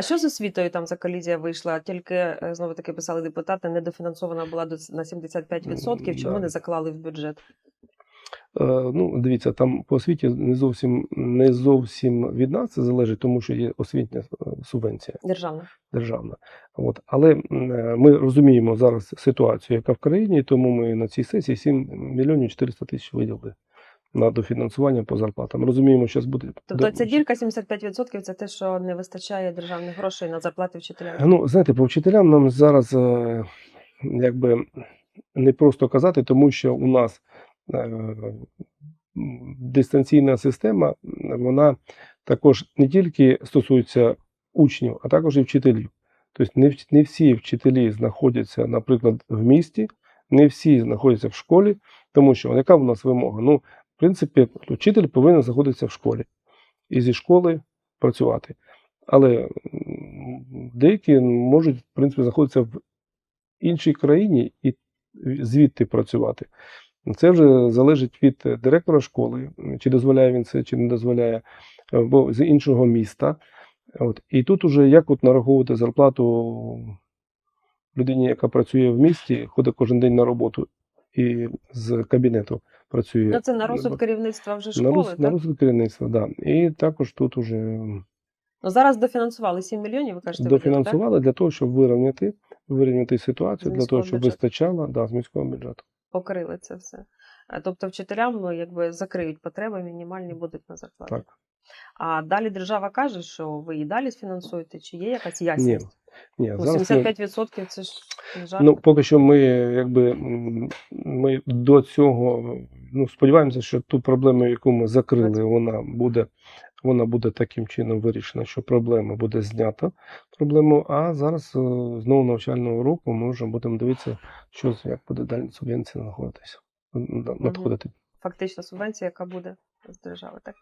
А що з освітою там за колізія вийшла? Тільки е, знову таки писали депутати, недофінансована була до на 75%. Чому Да. не заклали в бюджет? Е, Ну, дивіться, там по освіті не зовсім не зовсім від нас це залежить, тому що є освітня е, субвенція Державна. державна. От. Але ми розуміємо зараз ситуацію, яка в країні, тому ми на цій сесії 7 мільйонів 400 тисяч виділили на дофінансування по зарплатам. Розуміємо, що буде. Тобто ця дірка 75% це те, що не вистачає державних грошей на зарплати вчителям. Ну, знаєте, по вчителям нам зараз е, якби не просто казати, тому що у нас е, дистанційна система, вона також не тільки стосується учнів, а також і вчителів. Тобто не, всі вчителі знаходяться, наприклад, в місті, не всі знаходяться в школі, тому що яка у нас вимога? Ну, в принципі, вчитель повинен знаходитися в школі і зі школи працювати. Але деякі можуть, в принципі, знаходитися в іншій країні і звідти працювати. Це вже залежить від директора школи, чи дозволяє він це, чи не дозволяє, бо з іншого міста. От. І тут уже як от нараховувати зарплату людині, яка працює в місті, ходить кожен день на роботу і з кабінету працює. Ну це на розсуд керівництва вже школи. на, роз, так? на розсуд керівництва, да. І також тут уже Ну зараз дофінансували 7 мільйонів, ви кажете, виділили, так? дофінансували для того, щоб вирівняти, вирівняти ситуацію, для того, щоб бюджету. вистачало да, з міського бюджету. покрили це все. Тобто вчителям ну, якби закриють потреби, мінімальні будуть на зарплаті. Так. А далі держава каже, що ви і далі сфінансуєте, чи є якась ясність? ні, Ну, зараз ми, 75% це ж не ну, поки що ми, якби, ми до цього ну, сподіваємося, що ту проблему, яку ми закрили, вона буде, вона буде таким чином вирішена, що проблема буде знята. Проблему, а зараз е, з нового навчального року ми вже будемо дивитися, що як буде далі субвенція знаходитися, надходити. Фактично субвенція, яка буде з держави, так?